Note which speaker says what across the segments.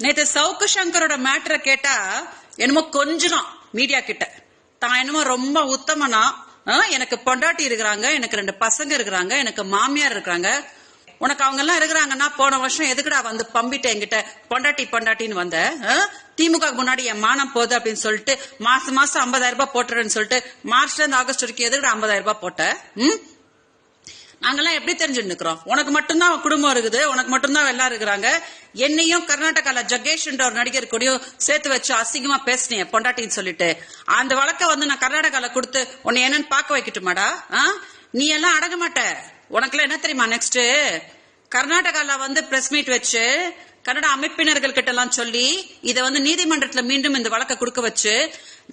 Speaker 1: நேத்து சவுக்கு சங்கரோட மேட்டரை கேட்டா என்னமோ கொஞ்சம் மீடியா கிட்ட. தான் என்னமோ ரொம்ப உத்தமனா ஆ, எனக்கு பொண்டாட்டி இருக்கிறாங்க எனக்கு ரெண்டு பசங்க இருக்கிறாங்க எனக்கு மாமியார் இருக்கிறாங்க. உனக்கு அவங்க எல்லாம் இருக்கிறாங்கன்னா போன வருஷம் எதுக்குடா வந்து பம்பிட்ட என்கிட்ட பொண்டாட்டி பொண்டாட்டின்னு வந்த? திமுக முன்னாடி என் மானம் போகுது அப்படின்னு சொல்லிட்டு மாசம் மாசம் ஐம்பதாயிரம் ரூபாய் போட்டுறேன்னு சொல்லிட்டு மார்ச்ல இருந்து ஆகஸ்ட் வரைக்கும் எதுக்குடா ஐம்பதாயிரம் ரூபாய் போட்ட? ம்? நாங்கெல்லாம் எப்படி தெரிஞ்சுட்டு இருக்கிறோம் உனக்கு மட்டும்தான் குடும்பம் இருக்குது உனக்கு மட்டும்தான் எல்லாம் இருக்கிறாங்க. என்னையும் கர்நாடகால ஜகேஷ்ன்ற ஒரு நடிகர் கூடயும் சேர்த்து வச்சு அசிங்கமா பேசினேன் பொண்டாட்டின்னு சொல்லிட்டு. அந்த வழக்க வந்து நான் கர்நாடகால கொடுத்து உன்னை என்னன்னு பார்க்க வைக்கட்டுமாடா? ஆ? நீ எல்லாம் அடங்க மாட்ட. உனக்குலாம் என்ன தெரியுமா நெக்ஸ்ட் கர்நாடகால வந்து பிரஸ் மீட் வச்சு கன்னட அமைப்பினர்கள் கிட்ட எல்லாம் சொல்லி இதை வந்து நீதிமன்றத்துல மீண்டும் இந்த வழக்கை கொடுக்க வச்சு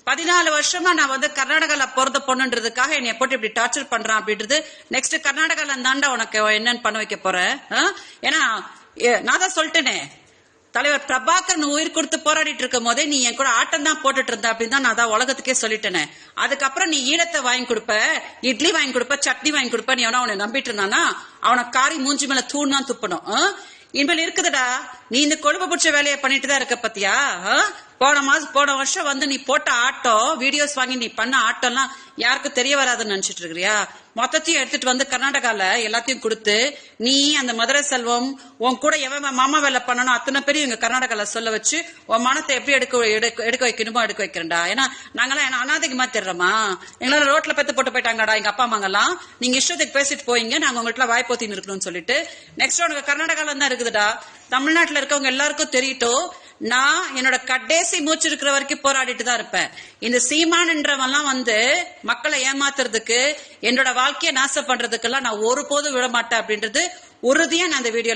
Speaker 1: பதினாலு வருஷமா நான் வந்து கர்நாடகால பிறந்த பொண்ணுன்றதுக்காக என்னை போட்டு இப்படி டார்ச்சர் பண்றான் அப்படின்றது நெக்ஸ்ட் கர்நாடகால தாண்டா உனக்கு என்னன்னு பண்ண வைக்க போறேன் ஏன்னா நான் தான் சொல்லிட்டேனே. தலைவர் பிரபாகரன் உயிர் கொடுத்து போராடிட்டு இருக்கும் போதே நீ என் கூட ஆட்டம் தான் போட்டுட்டு இருந்த அப்படின்னு தான் நான் தான் உலகத்துக்கே சொல்லிட்டேனே. அதுக்கப்புறம் நீ ஈழத்தை வாங்கி கொடுப்ப இட்லி வாங்கி கொடுப்ப சட்னி வாங்கி கொடுப்ப நீ எவனா அவனை நம்பிட்டு இருந்தானா? அவனை காரி மூஞ்சி மேல தூண் தான் துப்பணும். இனிமேல் இருக்குதுடா. நீ இந்த கொழுப்பு பிடிச்ச வேலையை பண்ணிட்டு தான் இருக்க பத்தியா? போன மாசம் போன வருஷம் வந்து நீ போட்ட ஆட்டம் வீடியோஸ் வாங்கி நீ பண்ண ஆட்டம்லாம் யாருக்கும் தெரிய வராதுன்னு நினைச்சிட்டு இருக்கிறியா? மொத்தத்தையும் எடுத்துட்டு வந்து கர்நாடகால எல்லாத்தையும் கொடுத்து நீ அந்த மதுரை செல்வம் உன் கூட எவன் மாமா வேலை பண்ணணும் அத்தனை பேரும் இங்க கர்நாடகால சொல்ல வச்சு உன் மனத்தை எப்படி எடுக்க எடுக்க எடுக்க வைக்கணுமோ எடுக்க வைக்கிறேன்டா. ஏன்னா நாங்கெல்லாம் என்ன அனாதைக்குமா தெரிறோமா எங்களால ரோட்ல பெத்து போட்டு போயிட்டாங்கடா எங்க அப்பா அம்மாங்கெல்லாம். நீங்க இஷ்டத்துக்கு பேசிட்டு போயிங்க நாங்க உங்கள்ட்ட வாய்ப்போத்தின்னு இருக்கணும்னு சொல்லிட்டு நெக்ஸ்ட் உனக்கு கர்நாடகால தான் இருக்குதுடா. தமிழ்நாட்டுல இருக்கவங்க எல்லாருக்கும் தெரியட்டும் நான் என்னோட கடைசி மூச்சு இருக்கிற வரைக்கும் போராடிட்டு தான் இருப்பேன். இந்த சீமான்ன்றவெல்லாம் வந்து மக்களை ஏமாத்துறதுக்கு என்னோட வாழ்க்கையை நாசம் பண்றதுக்கெல்லாம் நான் ஒருபோதும் விட மாட்டேன் அப்படின்றது உறுதியா நான் அந்த வீடியோ